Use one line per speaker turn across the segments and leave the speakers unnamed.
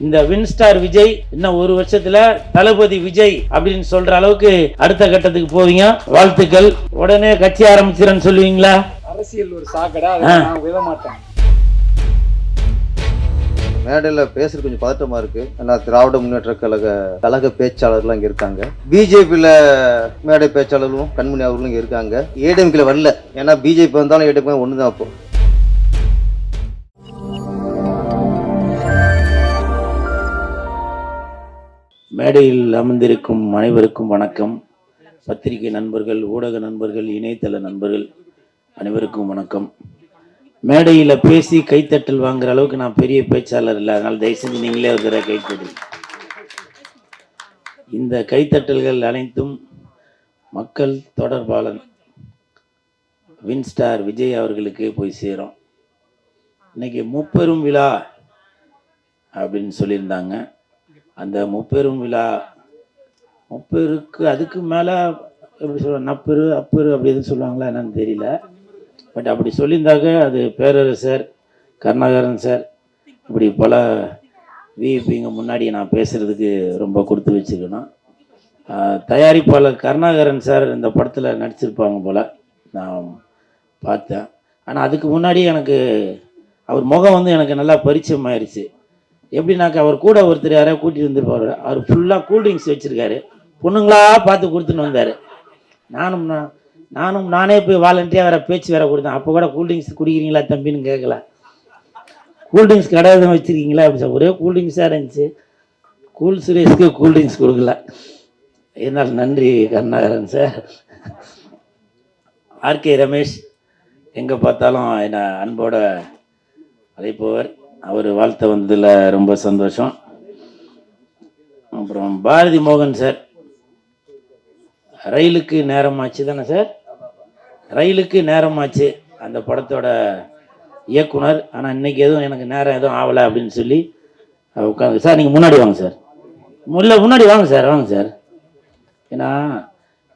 இந்த வின்ஸ்டார் விஜய் இன்னும் ஒரு வருஷத்துல தளபதி விஜய் அப்படின்னு சொல்ற அளவுக்கு அடுத்த கட்டத்துக்கு போவீங்க. வாழ்த்துக்கள். உடனே கட்சி ஆரம்பிச்சிடன்னு சொல்லுவீங்களா?
அரசியல் ஒரு சாக்கடை. நான் விட மாட்டேன்.
மேடையில் பேசுறது கொஞ்சம் பதட்டமா இருக்கு. ஏன்னா திராவிட முன்னேற்ற கழக கழக பேச்சாளர்லாம் இங்க இருக்காங்க. பிஜேபியில் மேடை பேச்சாளர்களும் கண்மணி அவர்களும் இங்க இருக்காங்க. ஏடிஎம்கில் வரல. ஏன்னா பிஜேபி வந்தாலும் ஏடிஎம் ஒன்று தான் அப்போ.
மேடையில் அமர்ந்திருக்கும் அனைவருக்கும் வணக்கம். பத்திரிகை நண்பர்கள் ஊடக நண்பர்கள் இணையதள நண்பர்கள் அனைவருக்கும் வணக்கம். மேடையில் பேசி கைத்தட்டல் வாங்குற அளவுக்கு நான் பெரிய பேச்சாளர் இல்லை. அதனால் தயவு செஞ்சு நீங்களே ஒரு தடவை இந்த கைத்தட்டல்கள் அனைத்தும் மக்கள் தொடர்பாளன் வின்ஸ்டார் விஜய் அவர்களுக்கு போய் சேரும். இன்னைக்கு முப்பெரும் விழா அப்படின்னு சொல்லியிருந்தாங்க. அந்த முப்பெரும் விழா முப்பெருக்கு அதுக்கு மேலே எப்படி சொல்லுவாங்க நப்பெரு அப்பெரு அப்படி எதுவும் சொல்லுவாங்களா என்னன்னு தெரியல. பட் அப்படி சொல்லியிருந்தாக்க அது பேரரசர் கருணாகரன் சார் இப்படி பல விஐபிங்க முன்னாடி நான் பேசுகிறதுக்கு ரொம்ப கொடுத்து வச்சுருக்கணும். தயாரிப்பாளர் கருணாகரன் சார் இந்த படத்தில் நடிச்சிருப்பாங்க போல் நான் பார்த்தேன். ஆனால் அதுக்கு முன்னாடி எனக்கு அவர் முகம் வந்து எனக்கு நல்லா பரிச்சயம் ஆயிடுச்சு எப்படின்னாக்கா அவர் கூட ஒருத்தர் யாரையா கூட்டிட்டு வந்துருப்பார். அவர் ஃபுல்லாக கூல்ட்ரிங்க்ஸ் வச்சுருக்காரு. பொண்ணுங்களா பார்த்து கொடுத்துன்னு வந்தார். நானும் நான் நானும் நானே போய் வாலண்டியாக வேறு பேச்சு வேற கொடுத்தேன். அப்போ கூட கூல்ட்ரிங்க்ஸ் குடிக்கிறீங்களா தம்பின்னு கேட்கல கூல்ட்ரிங்க்ஸ் கடை எதுவும் வச்சுருக்கீங்களா? அப்படி சொல் ஒரே கூல்ட்ரிங்க்ஸாக இருந்துச்சு. கூல் சுரேஷ்க்கு கூல்ட்ரிங்க்ஸ் கொடுக்கல. இருந்தாலும் நன்றி கருணாகரன் சார் ஆர்கே ரமேஷ் எங்கே பார்த்தாலும் என்னை அன்போட அழைப்பவர். அவர் வாழ்த்த வந்ததில் ரொம்ப சந்தோஷம். அப்புறம் பாரதி மோகன் சார். ரயிலுக்கு நேரமாச்சு தானே சார்? ரயிலுக்கு நேரமாச்சு அந்த படத்தோட இயக்குனர். ஆனால் இன்னைக்கு எதுவும் எனக்கு நேரம் எதுவும் ஆகலை அப்படின்னு சொல்லி உட்காந்து சார் நீங்கள் முன்னாடி வாங்க சார். இல்லை முன்னாடி வாங்க சார் வாங்க சார். ஏன்னா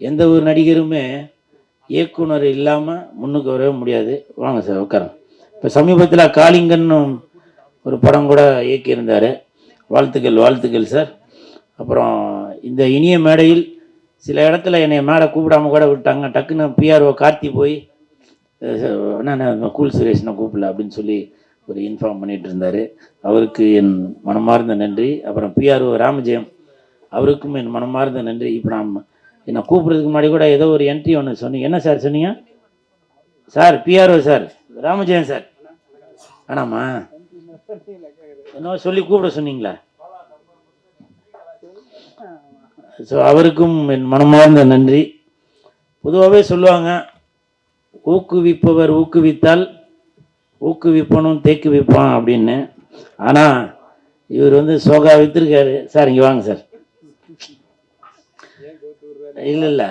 எந்த ஒரு நடிகருமே இயக்குனர் இல்லாமல் முன்னுக்கு வரவே முடியாது. வாங்க சார் உட்காருங்க. இப்போ சமீபத்தில் காளிங்கன்னு ஒரு படம் கூட இயக்கியிருந்தார். வாழ்த்துக்கள் வாழ்த்துக்கள் சார் அப்புறம் இந்த இனிய மேடையில் சில இடத்துல என்னை மேடை கூப்பிடாம கூட விட்டாங்க. டக்குன்னு பிஆர்ஓ கார்த்தி போய் நான் கூல் சுரேஷனை கூப்பிடல அப்படின்னு சொல்லி ஒரு இன்ஃபார்ம் பண்ணிட்டு இருந்தார். அவருக்கு என் மனமார்ந்த நன்றி. அப்புறம் பிஆர்ஓ ராமஜெயம் அவருக்கும் என் மனமார்ந்த நன்றி. இப்போ நான் என்னை கூப்பிட்றதுக்கு முன்னாடி கூட ஏதோ ஒரு என்ட்ரி ஒன்று சொன்னீங்க. என்ன சார் சொன்னீங்க? Sir PRO sir Ramajayam sir வேணாமா? என்னவோ சொல்லி கூப்பிட சொன்னீங்களா? ஸோ அவருக்கும் என் மனமார்ந்த நன்றி. பொதுவாகவே சொல்லுவாங்க ஊக்குவிப்பவர் ஊக்குவித்தால் ஊக்குவிப்பனும் தேக்கு வைப்பான் அப்படின்னு. ஆனால் இவர் வந்து சோகா வித்திருக்காரு. சார் இங்கே வாங்க சார். இல்லை இல்லை.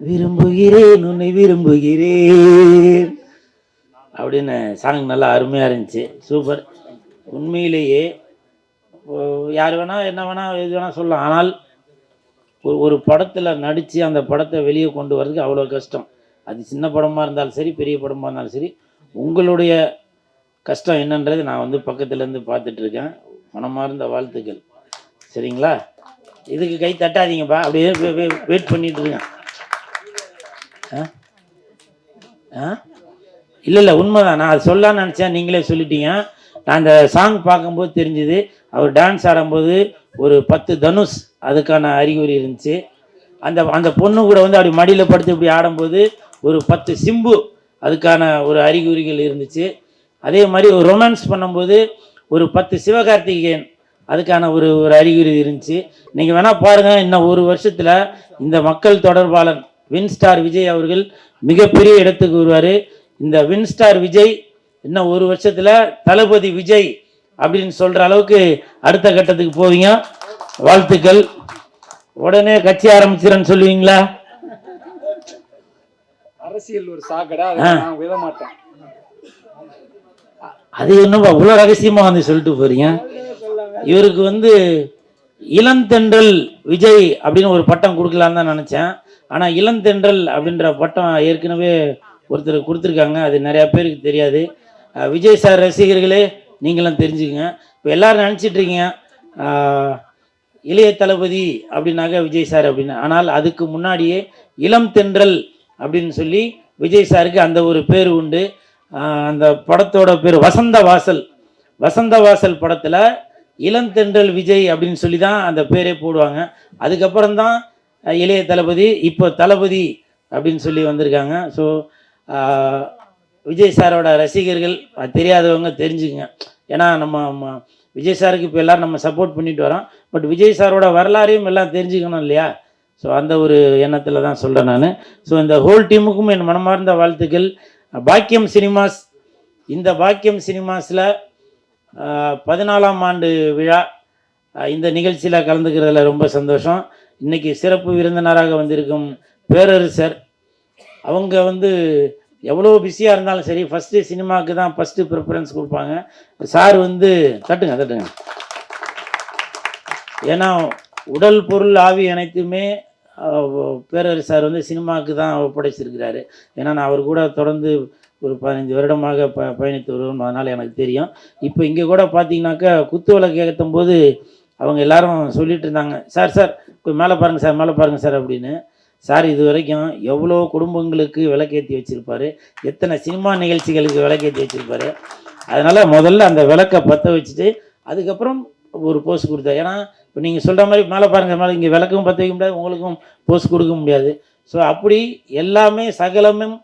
விரும்புகிறேன் உன்னை விரும்புகிறேன். அப்படின்னு சாங் நல்லா அருமையாக இருந்துச்சு. சூப்பர். உண்மையிலேயே யார் வேணால் என்ன வேணால் எது வேணால் சொல்லலாம். ஆனால் ஒரு ஒரு படத்தில் நடித்து அந்த படத்தை வெளியே கொண்டு வரதுக்கு அவ்வளோ கஷ்டம். அது சின்ன படமாக இருந்தாலும் சரி பெரிய படமாக இருந்தாலும் சரி உங்களுடைய கஷ்டம் என்னன்றது நான் வந்து பக்கத்துலேருந்து பார்த்துட்ருக்கேன். மனமார்ந்த வாழ்த்துக்கள். சரிங்களா? இதுக்கு கை தட்டாதீங்கப்பா. அப்படியே வெயிட் பண்ணிட்டு இருக்கேன் ஆ? ஆ? இல்லை இல்லை உண்மைதான். நான் அது சொல்லலாம்னு நினச்சேன். நீங்களே சொல்லிட்டீங்க. நான் அந்த சாங் பார்க்கும்போது தெரிஞ்சுது. அவர் டான்ஸ் ஆடும்போது ஒரு பத்து தனுஷ் அதுக்கான அறிகுறி இருந்துச்சு. அந்த அந்த பொண்ணு கூட வந்து அப்படி மடியில் படுத்து இப்படி ஆடும்போது ஒரு பத்து சிம்பு அதுக்கான ஒரு அறிகுறிகள் இருந்துச்சு. அதே மாதிரி ஒரு ரொமான்ஸ் பண்ணும்போது ஒரு பத்து சிவகார்த்திகேயன் அதுக்கான ஒரு ஒரு அறிகுறி இருந்துச்சு. நீங்கள் வேணால் பாருங்கள் இன்னும் ஒரு வருஷத்தில் இந்த மக்கள் தொடர்பாளன் வின்ஸ்டார் விஜய் அவர்கள் மிகப்பெரிய இடத்துக்கு வருவார். இந்த வின் ஸ்டார் விஜய் இன்னும் ஒரு வருஷத்தில் தளபதி விஜய் அப்படின்னு சொல்கிற அளவுக்கு அடுத்த கட்டத்துக்கு போவீங்க. வாழ்த்துக்கள். உடனே கட்சி ஆரம்பிச்சிடன்னு சொல்லுவீங்களா?
அரசியல் ஒரு சாக்கடை அதை
ஆ.
நான் விட மாட்டேன்.
அது என்னப்பா இவ்வளோ ரகசியமாக வந்து சொல்லிட்டு போறீங்க? இவருக்கு வந்து இளந்தென்றல் விஜய் அப்படின்னு ஒரு பட்டம் கொடுக்கலான்னு தான் நினச்சேன். ஆனால் இளந்தென்றல் அப்படின்ற பட்டம் ஏற்கனவே ஒருத்தர் கொடுத்துருக்காங்க. அது நிறையா பேருக்கு தெரியாது. விஜய் சார் ரசிகர்களே நீங்களும் தெரிஞ்சுக்கங்க. இப்போ எல்லாரும் நினச்சிட்ருக்கீங்க இளைய தளபதி அப்படின்னாக்க விஜய் சார் அப்படின்னு. ஆனால் அதுக்கு முன்னாடியே இளம் தென்றல் அப்படின்னு சொல்லி விஜய் சாருக்கு அந்த ஒரு பேர் உண்டு. அந்த படத்தோட பேர் வசந்த வாசல். வசந்த வாசல் படத்தில் இளந்தென்றல் விஜய் அப்படின்னு சொல்லி தான் அந்த பேரே போடுவாங்க. அதுக்கப்புறம் தான் இளைய தளபதி இப்போ தளபதி அப்படின்னு சொல்லி வந்திருக்காங்க. ஸோ விஜய் சாரோட ரசிகர்கள் அது தெரியாதவங்க தெரிஞ்சுக்குங்க ஏன்னா நம்ம ம- விஜய் சாருக்கு இப்போ எல்லோரும் நம்ம சப்போர்ட் பண்ணிட்டு வரோம். பட் விஜய் சாரோட வரலாறையும் எல்லாம் தெரிஞ்சுக்கணும் இல்லையா? ஸோ அந்த ஒரு எண்ணத்தில் தான் சொல்கிறேன் நான். ஸோ இந்த ஹோல் டீமுக்கும் என் மனமார்ந்த வாழ்த்துக்கள். பாக்கியம் சினிமாஸ் இந்த பாக்கியம் சினிமாஸில் பதினாலாம் ஆண்டு விழா இந்த நிகழ்ச்சியில் கலந்துக்கிறதுல ரொம்ப சந்தோஷம். இன்றைக்கி சிறப்பு விருந்தினராக வந்திருக்கும் பேரரசர். அவங்க வந்து எவ்வளோ பிஸியாக இருந்தாலும் சரி ஃபஸ்ட்டு சினிமாவுக்கு தான் ஃபஸ்ட்டு ப்ரிஃபரன்ஸ் கொடுப்பாங்க. சார் வந்து தட்டுங்க தட்டுங்க. ஏன்னா உடல் பொருள் ஆவி அனைத்துமே அஹ், பேரரசு சார் வந்து சினிமாவுக்கு தான் ஒப்படைச்சிருக்கிறாரு. ஏன்னா நான் அவர் கூட தொடர்ந்து ஒரு பதினஞ்சு வருடமாக ப பயணித்து வருவோம். அதனால் எனக்கு தெரியும். இப்போ இங்கே கூட பார்த்தீங்கன்னாக்கா குத்து விளக்கு ஏற்றும் போது அவங்க எல்லாரும் சொல்லிட்டு இருந்தாங்க சார் சார் மேலே பாருங்கள் சார் மேலே பாருங்கள் சார் அப்படின்னு. சார் இது வரைக்கும் எவ்வளோ குடும்பங்களுக்கு விளக்கேற்றி வச்சுருப்பாரு? எத்தனை சினிமா நிகழ்ச்சிகளுக்கு விளக்கேற்றி வச்சுருப்பாரு? அதனால் முதல்ல அந்த விளக்கை பற்ற வச்சுட்டு அதுக்கப்புறம் ஒரு போஸ் கொடுத்தா. ஏன்னா இப்போ நீங்கள் சொல்கிற மாதிரி மேலே பாருங்கள் மேலே இங்கே விளக்கும் பற்ற வைக்க முடியாது உங்களுக்கும் போஸ் கொடுக்க முடியாது. ஸோ அப்படி எல்லாமே சகலமும்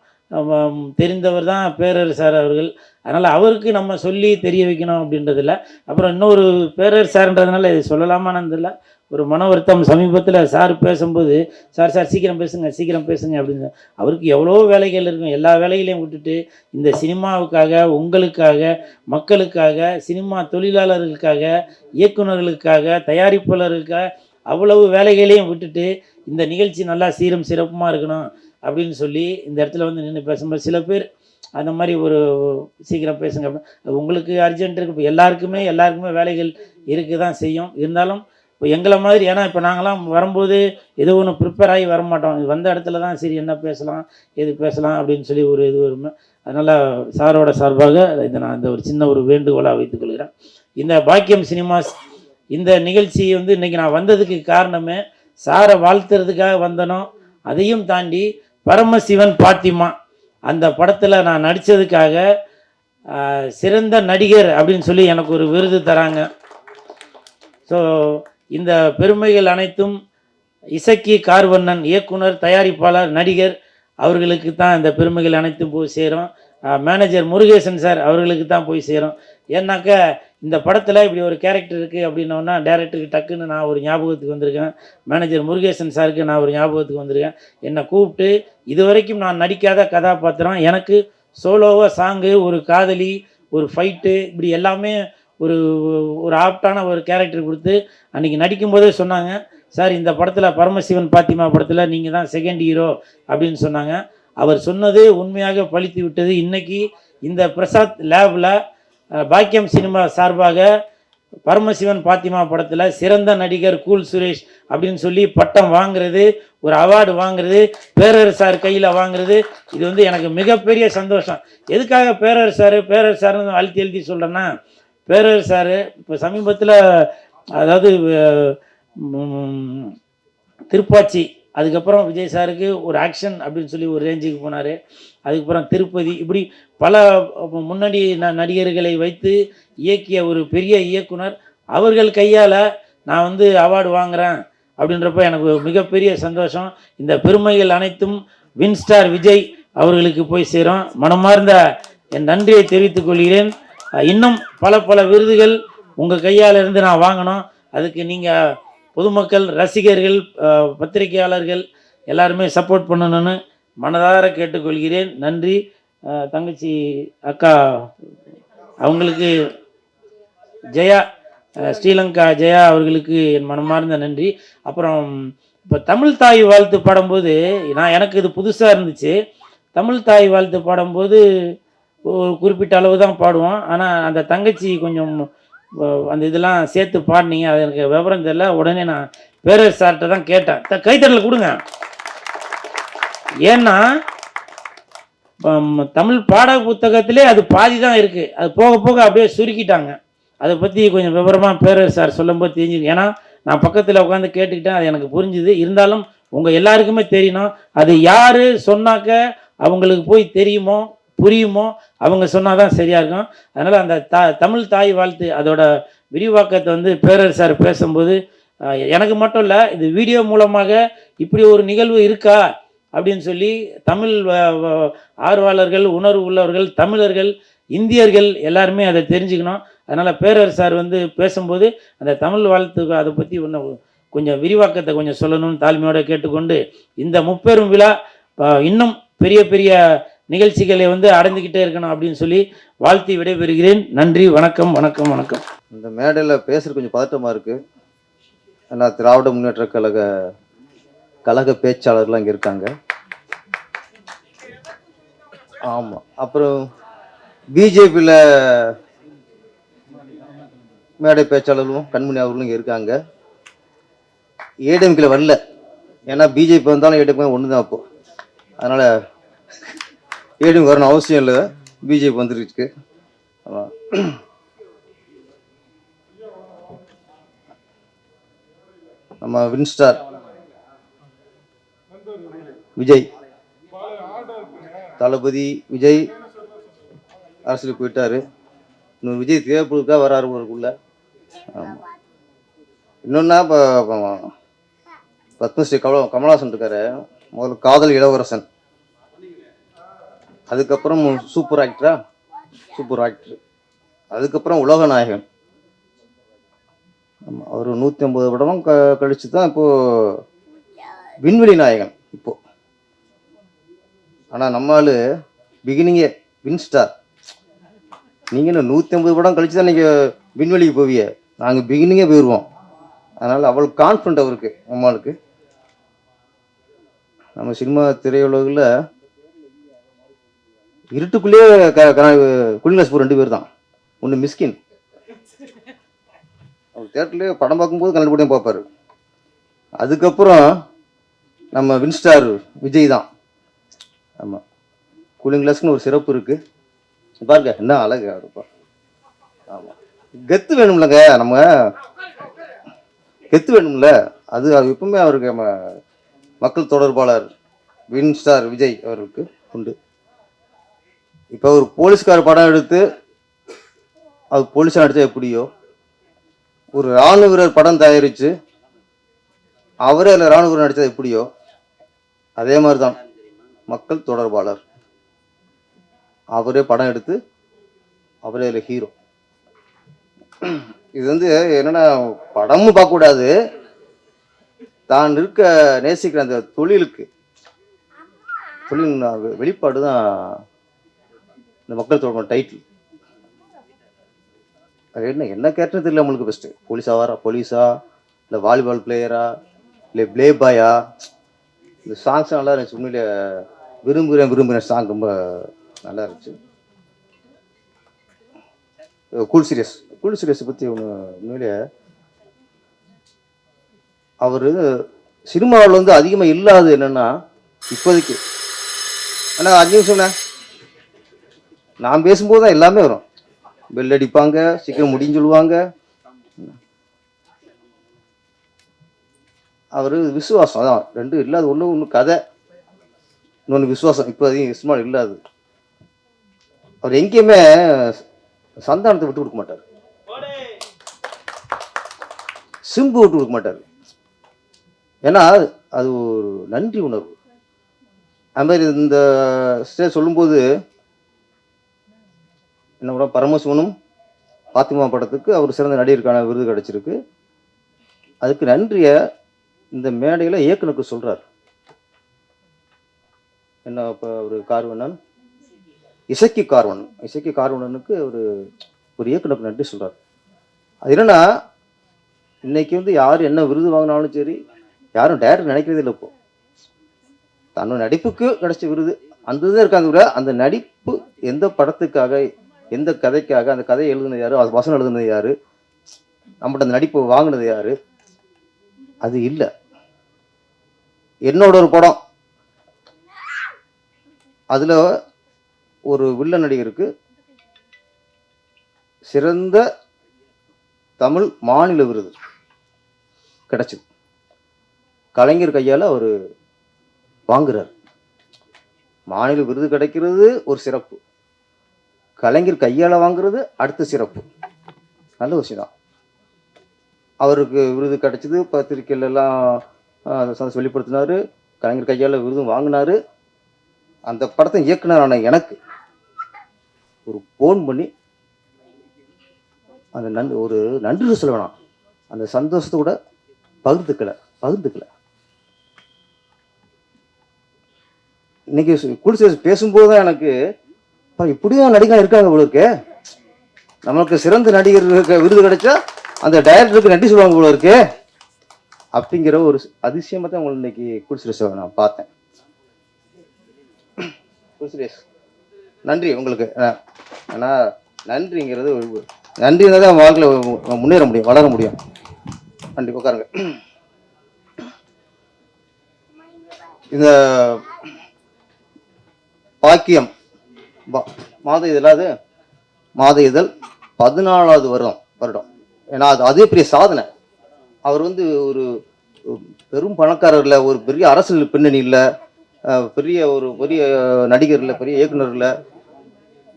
தெரிந்தவர் தான் பேரரசார் அவர்கள். அதனால் அவருக்கு நம்ம சொல்லி தெரிய வைக்கணும் அப்படின்றதில்ல. அப்புறம் இன்னொரு பேரரசார்ன்றதுனால இது சொல்லலாமான்னு இல்லை ஒரு மன வருத்தம் சமீபத்தில் சார் பேசும்போது சார் சார் சீக்கிரம் பேசுங்க சீக்கிரம் பேசுங்க அப்படின்னு அவருக்கு எவ்வளோ வேலைகள் இருக்கும். எல்லா வேலைகளையும் விட்டுட்டு இந்த சினிமாவுக்காக உங்களுக்காக மக்களுக்காக சினிமா தொழிலாளர்களுக்காக இயக்குனர்களுக்காக தயாரிப்பாளர்களுக்காக அவ்வளவு வேலைகளையும் விட்டுட்டு இந்த நிகழ்ச்சி நல்லா சீரும் சிறப்புமாக இருக்கணும் அப்படின்னு சொல்லி இந்த இடத்துல வந்து நின்று பேசும்போது சில பேர் அந்த மாதிரி ஒரு சீக்கிரம் பேசுங்க அப்படின்னு. உங்களுக்கு அர்ஜென்ட் இருக்கு. இப்போ எல்லாருக்குமே எல்லாருக்குமே வேலைகள் இருக்க தான் செய்யும். இருந்தாலும் இப்போ எங்களை மாதிரி ஏன்னா இப்போ நாங்களாம் வரும்போது ஏதோ ஒன்று ப்ரிப்பேர் ஆகி வர மாட்டோம். இது வந்த இடத்துல தான் சரி என்ன பேசலாம் எது பேசலாம் அப்படின்னு சொல்லி ஒரு இது வருமே. அதனால் சாரோட சார்பாக இதை நான் இந்த ஒரு சின்ன ஒரு வேண்டுகோளாக வைத்துக் கொள்கிறேன். இந்த பாக்கியம் சினிமாஸ் இந்த நிகழ்ச்சி வந்து இன்னைக்கு நான் வந்ததுக்கு காரணமே சாரை வாழ்த்துறதுக்காக வந்தனோ அதையும் தாண்டி பரமசிவன் பாத்திமா அந்த படத்தில் நான் நடித்ததுக்காக சிறந்த நடிகர் அப்படின்னு சொல்லி எனக்கு ஒரு விருது தராங்க. ஸோ இந்த பெருமைகள் அனைத்தும் இசக்கி கார்வண்ணன் இயக்குனர் தயாரிப்பாளர் நடிகர் அவர்களுக்கு தான் இந்த பெருமைகள் அனைத்தும் போய் சேரும். மேனேஜர் முருகேசன் சார் அவர்களுக்கு தான் போய் சேரும். ஏன்னாக்கா இந்த படத்தில் இப்படி ஒரு கேரக்டர் இருக்குது அப்படின்னோன்னா டேரக்டருக்கு டக்குன்னு நான் ஒரு ஞாபகத்துக்கு வந்திருக்கேன். மேனேஜர் முருகேசன் சாருக்கு நான் ஒரு ஞாபகத்துக்கு வந்திருக்கேன். என்னை கூப்பிட்டு இது வரைக்கும் நான் நடிக்காத கதாபாத்திரம் எனக்கு சோலோவாக சாங்கு ஒரு காதலி ஒரு ஃபைட்டு இப்படி எல்லாமே ஒரு ஒரு ஆப்டான ஒரு கேரக்டர் கொடுத்து அன்றைக்கி நடிக்கும்போதே சொன்னாங்க சார் இந்த படத்தில் பரமசிவன் பாத்திமா படத்தில் நீங்கள் தான் செகண்ட் ஹீரோ அப்படின்னு சொன்னாங்க. அவர் சொன்னது உண்மையாக பழித்து விட்டது. இன்றைக்கி இந்த பிரசாத் லேபில் பாக்கியம் சினிமா சார்பாக பரமசிவன் பாத்திமா படத்தில் சிறந்த நடிகர் கூல் சுரேஷ் அப்படின்னு சொல்லி பட்டம் வாங்குறது ஒரு அவார்டு வாங்குறது பேரரசார் கையில் வாங்குறது இது வந்து எனக்கு மிகப்பெரிய சந்தோஷம். எதுக்காக பேரரசார் பேரரசார்னு அழுத்தி எழுதி சொல்கிறேன்னா பேரரசார் இப்போ சமீபத்தில் அதாவது திருப்பாச்சி அதுக்கப்புறம் விஜய் சாருக்கு ஒரு ஆக்ஷன் அப்படின்னு சொல்லி ஒரு ரேஞ்சுக்கு போனார். அதுக்கப்புறம் திருப்பதி இப்படி பல முன்னாடி ந- நடிகர்களை வைத்து இயக்கிய ஒரு பெரிய இயக்குனர் அவர்கள் கையால் நான் வந்து அவார்டு வாங்குகிறேன் அப்படின்றப்ப எனக்கு மிகப்பெரிய சந்தோஷம். இந்த பெருமைகள் அனைத்தும் வின்ஸ்டார் விஜய் அவர்களுக்கு போய் சேரும். மனமார்ந்த என் நன்றியை தெரிவித்துக் கொள்கிறேன். இன்னும் பல பல விருதுகள் உங்கள் கையால் இருந்து நான் வாங்கணும். அதுக்கு நீங்கள் பொதுமக்கள் ரசிகர்கள் பத்திரிகையாளர்கள் எல்லாருமே சப்போர்ட் பண்ணணும்னு மனதார கேட்டுக்கொள்கிறேன். நன்றி. தங்கச்சி அக்கா அவங்களுக்கு ஜெயா ஸ்ரீலங்கா ஜெயா அவர்களுக்கு என் மனமார்ந்த நன்றி. அப்புறம் இப்போ தமிழ் தாய் வாழ்த்து பாடும்போது நான் எனக்கு இது புதுசாக இருந்துச்சு. தமிழ் தாய் வாழ்த்து பாடும்போது ஒரு குறிப்பிட்ட அளவு தான் பாடுவோம். ஆனால் அந்த தங்கச்சி கொஞ்சம் அந்த இதெல்லாம் சேர்த்து பாடினீங்க அது எனக்கு விவரம் தெரியல. உடனே நான் பேரர் சார்கிட்ட தான் கேட்டேன். த- கைத்தட்டல் கொடுங்க. ஏன்னா தமிழ் பாட புத்தகத்திலே அது பாதி தான் இருக்குது அது போக போக அப்படியே சுருக்கிட்டாங்க. அதை பற்றி கொஞ்சம் விவரமாக பேரர் சார் சொல்லும்போது தெரிஞ்சுது. ஏன்னா நான் பக்கத்தில் உட்காந்து கேட்டுக்கிட்டேன். அது எனக்கு புரிஞ்சுது. இருந்தாலும் உங்கள் எல்லாருக்குமே தெரியணும். அது யார் சொன்னாக்க அவங்களுக்கு போய் தெரியுமோ? புரியுமோ? அவங்க சொன்னால் தான் சரியாக இருக்கும். அதனால் அந்த தா தமிழ் தாய் வாழ்த்து அதோட விரிவாக்கத்தை வந்து பேரரசார் பேசும்போது எனக்கு மட்டும் இல்லை இது வீடியோ மூலமாக இப்படி ஒரு நிகழ்வு இருக்கா? அப்படின்னு சொல்லி தமிழ் வ- ஆர்வலர்கள் உணர்வு உள்ளவர்கள் தமிழர்கள் இந்தியர்கள் எல்லாருமே அதை தெரிஞ்சுக்கணும். அதனால் பேரரசார் வந்து பேசும்போது அந்த தமிழ் வாழ்த்துக்கு அதை பற்றி ஒன்று கொஞ்சம் விரிவாக்கத்தை கொஞ்சம் சொல்லணும்னு தாழ்மையோடு கேட்டுக்கொண்டு இந்த முப்பெரும் விழா இன்னும் பெரிய பெரிய நிகழ்ச்சிகளை வந்து அடைந்துக்கிட்டே இருக்கணும் அப்படின்னு சொல்லி வாழ்த்தி விடைபெறுகிறேன். நன்றி வணக்கம் வணக்கம் வணக்கம்.
இந்த மேடையில் பேசுறது கொஞ்சம் பதட்டமாக இருக்குது ஏன்னா திராவிட முன்னேற்ற கழக கழக பேச்சாளர்லாம் இங்கே இருக்காங்க. ஆமாம் அப்புறம் பிஜேபியில் மேடை பேச்சாளர்களும் கண்மணி அவர்களும் இங்கே இருக்காங்க. ஏடிஎம்கில் வரல. ஏன்னா பிஜேபி வந்தாலும் ஏடிஎம்கே ஒன்று தான் அப்போது அதனால் ஏடிஎம் வரணும் அவசியம் இல்லை. பிஜேபி வந்துருச்சு ஆமாம் நம்ம வின்ஸ்டார். விஜய். தளபதி விஜய். அரசுக்கு போயிட்டாரு. இன்னொரு விஜய் தேவைப்படுக்கா வராரு உங்களுக்குள்ள ஆமாம் இன்னொன்னா இப்போ பத்மஸ்ரீ கமல கமலஹாசன் இருக்காரு. முதல்ல காதல் இளவரசன். அதுக்கப்புறம் சூப்பர் ஆக்டரா சூப்பர் ஆக்டர் அதுக்கப்புறம் உலக நாயகன். ஆமாம் அவர் நூற்றி ஐம்பது படமும் க கழிச்சு தான் இப்போது விண்வெளி நாயகன் இப்போது ஆனால் நம்ம ஆள் பிகினிங்கே வின்ஸ்டார் நீங்கள் இன்னும் நூற்றி ஐம்பது படம் கழிச்சு தான் நீங்கள் விண்வெளிக்கு போவிய? நாங்கள் பிகினிங்கே போயிடுவோம் அதனால் அவ்வளோ கான்ஃபிடண்ட் அவருக்கு நம்மளுக்கு நம்ம சினிமா திரையுலகில் இருட்டுக்குள்ளேயே க ரெண்டு பேர் தான் ஒன்று மிஸ்கின். அவர் தேட்டர்லேயே படம் பார்க்கும்போது கண்டுபிடியும் பார்ப்பார். அதுக்கப்புறம் நம்ம வின்ஸ்டார் விஜய் தான். ஆமாம் கூலிங் கிளாஸ்னு ஒரு சிறப்பு இருக்குது பாருங்க என்ன அழகு இருப்பா ஆமாம் கெத்து வேணும்லங்க நம்ம. கெத்து வேணும்ல. அது அது எப்பவுமே அவருக்கு நம்ம மக்கள் தொடர்பாளர் வின்ஸ்டார் விஜய் அவருக்கு உண்டு. இப்போ ஒரு போலீஸ்கார படம் எடுத்து அது போலீஸாக நடித்தா எப்படியோ? ஒரு ராணுவ வீரர் படம் தயாரித்து அவரே அதில் ராணுவ வீரர் நடித்தது எப்படியோ? அதே மாதிரி தான் மக்கள் தொடர்பாளர். அவரே படம் எடுத்து அவரே அதில் ஹீரோ இது வந்து என்னன்னா படமும் பார்க்கக்கூடாது. தான் இருக்க நேசிக்கிற அந்த தொழிலுக்கு. தொழில் வெளிப்பாடு தான் இந்த மக்கள் தொடர்பு டைட்டில் அது என்ன என்ன கேட்டது தெரியல நம்மளுக்கு பெஸ்ட்டு போலீஸ் ஆவாரா போலீஸா இல்லை வாலிபால் பிளேயரா இல்லை ப்ளே பாயா இந்த சாங்ஸ் நல்லா இருந்துச்சு. உண்மையில விரும்புகிறேன் விரும்புகிறேன். சாங் ரொம்ப நல்லா இருந்துச்சு. கூல் சீரியஸ் கூல் சீரியஸை பற்றி ஒன்று உண்மையிலே அவர் சினிமாவில் வந்து அதிகமாக இல்லாது என்னென்னா இப்போதைக்கு. அண்ணா அஞ்சு நிமிஷம்ண்ணே நான் பேசும்போது தான் எல்லாமே வரும். பெல் அடிப்பாங்க சீக்கிரம் முடின்னு சொல்லுவாங்க. அவர் விசுவாசம் அதான் ரெண்டு இல்லாத ஒன்று ஒன்று கதை. இன்னொன்று விசுவாசம் இப்போ அதையும் இஸ்மால் இல்லாது. அவர் எங்கேயுமே சந்தானத்தை விட்டு கொடுக்க மாட்டார். சிம்பு விட்டு கொடுக்க மாட்டார். ஏன்னா அது ஒரு நன்றி உணர்வு. அது மாதிரி இந்த ஸ்டேஜ் சொல்லும்போது என்ன பரமசிவனும் பாத்திமா படத்துக்கு அவர் சிறந்த நடிகருக்கான விருது கிடச்சிருக்கு. அதுக்கு நன்றியை இந்த மேடையில் இயக்குனருக்கு சொல்கிறார் என்ன இப்போ ஒரு கார்வண்ணன்? இசக்கி கார்வண்ணன் இசக்கி கார்வண்ணனுக்கு ஒரு ஒரு இயக்குனருக்கு நன்றி சொல்கிறார் அது என்னன்னா இன்னைக்கு வந்து யார் என்ன விருது வாங்கினாலும் சரி யாரும் டேரக்டர் நினைக்கிறதே இல்லை இப்போ. தன்னோட நடிப்புக்கு கிடைச்ச விருது. அந்த இதுதான் இருக்காங்க விட அந்த நடிப்பு எந்த படத்துக்காக எந்த கதைக்காக அந்த கதையை எழுதுனது யார்? அது வசனம் எழுதுனது யார்? நம்மகிட்ட அந்த நடிப்பு வாங்கினது யார்? அது இல்லை. என்னோட ஒரு படம். அதில் ஒரு வில்ல நடிகருக்கு சிறந்த தமிழ் மாநில விருது. கிடச்சிது. கலைஞர் கையால் அவர் வாங்குறார். மாநில விருது கிடைக்கிறது ஒரு சிறப்பு. கலைஞர் கையால் வாங்குறது அடுத்த சிறப்பு. நல்ல விஷயம் தான். அவருக்கு விருது கிடைச்சது பத்திரிக்கையில சந்தோஷம் வெளிப்படுத்தினார். கலைஞர் கையால் விருதும் வாங்கினார். அந்த படத்தை இயக்குனரான எனக்கு. ஒரு ஃபோன் பண்ணி அந்த நன் ஒரு நன்றி சொல்ல வேணாம். அந்த சந்தோஷத்தை கூட பகிர்ந்துக்கல பகிர்ந்துக்கல. இன்னைக்கு குடிசை பேசும்போது தான் எனக்கு இப்படியும் நடிகர் இருக்காங்க உங்களுக்கு நம்மளுக்கு சிறந்த நடிகர்களுக்கு விருது கிடைச்சா அந்த டைரக்டருக்கு நன்றி சொல்லுவாங்க போல அப்படிங்கிற ஒரு அதிசயமா தான் உங்களுக்கு இன்னைக்கு குடிசுரேஷ் நான் பார்த்தேன். குடிசுரேஷ் நன்றி உங்களுக்கு. அஹ், ஆனா நன்றிங்கிறது ஒரு- நன்றி தான் வாழ்க்கையில் முன்னேற முடியும் வளர முடியும். நன்றி உட்காருங்க. இந்த பாக்கியம் மாத இதழாது மாத இதழ் பதினாலாவது வருடம் வருடம். ஏன்னா அது அதே பெரிய சாதனை. அவர் வந்து ஒரு பெரும் பணக்காரர் இல்லை ஒரு பெரிய அரசியல் பின்னணி இல்லை பெரிய ஒரு பெரிய நடிகர் இல்லை பெரிய இயக்குனர் இல்லை.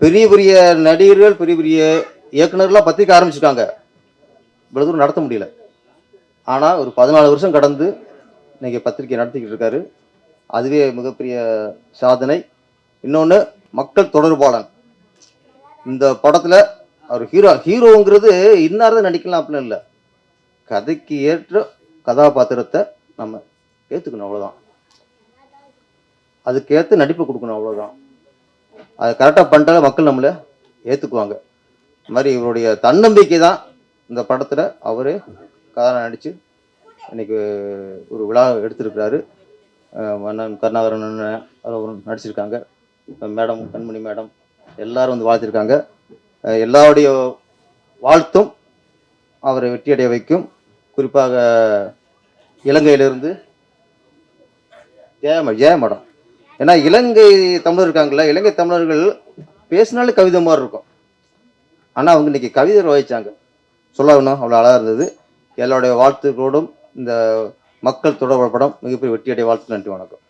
பெரிய பெரிய நடிகர்கள் பெரிய பெரிய இயக்குனர்லாம் பத்திரிக்கை ஆரம்பிச்சிருக்காங்க. இவ்வளோ தூரம் நடத்த முடியல. ஆனால் ஒரு பதினாலு வருஷம் கடந்து இன்றைக்கி பத்திரிக்கை நடத்திக்கிட்டு இருக்காரு. அதுவே மிகப்பெரிய சாதனை. இன்னொன்று மக்கள் தொடர்பாளன் இந்த படத்தில் அவர் ஹீரோ ஹீரோங்கிறது இன்னார் நடிக்கலாம் அப்படின்னு இல்லை. கதைக்கு ஏற்ற கதாபாத்திரத்தை நம்ம ஏற்றுக்கணும் அவ்வளோதான் அதுக்கேற்ற நடிப்பு கொடுக்கணும் அவ்வளோதான் அதை கரெக்டாக பண்ணிட்டால மக்கள் நம்மளை ஏற்றுக்குவாங்க இந்த மாதிரி இவருடைய தன்னம்பிக்கை தான் இந்த படத்தில் அவரே கதை நடித்து இன்னைக்கு ஒரு விழா எடுத்திருக்கிறாரு. மன்னன் கருணாகரன் அண்ணன் நடிச்சிருக்காங்க. மேடம் கண்மணி மேடம் எல்லாரும் வந்து வாழ்த்திருக்காங்க. எல்லாருடைய வாழ்த்தும் அவரை வெற்றியடைய வைக்கும். குறிப்பாக இலங்கையிலிருந்து ஜெய ஜெய மேடம். ஏன்னா இலங்கை தமிழர் இருக்காங்கல்ல இலங்கை தமிழர்கள் பேசினாலே கவிதை மாதிரி இருக்கும். ஆனால் அவங்க இன்னைக்கு கவிதை வாய்ச்சாங்க சொல்லணும் அவ்வளோ அழகாக இருந்தது. எல்லாருடைய வாழ்த்துக்களோடும் இந்த மக்கள் தொடர்பு படம் மிகப்பெரிய வெற்றியடைய வாழ்த்து நன்றி வணக்கம்.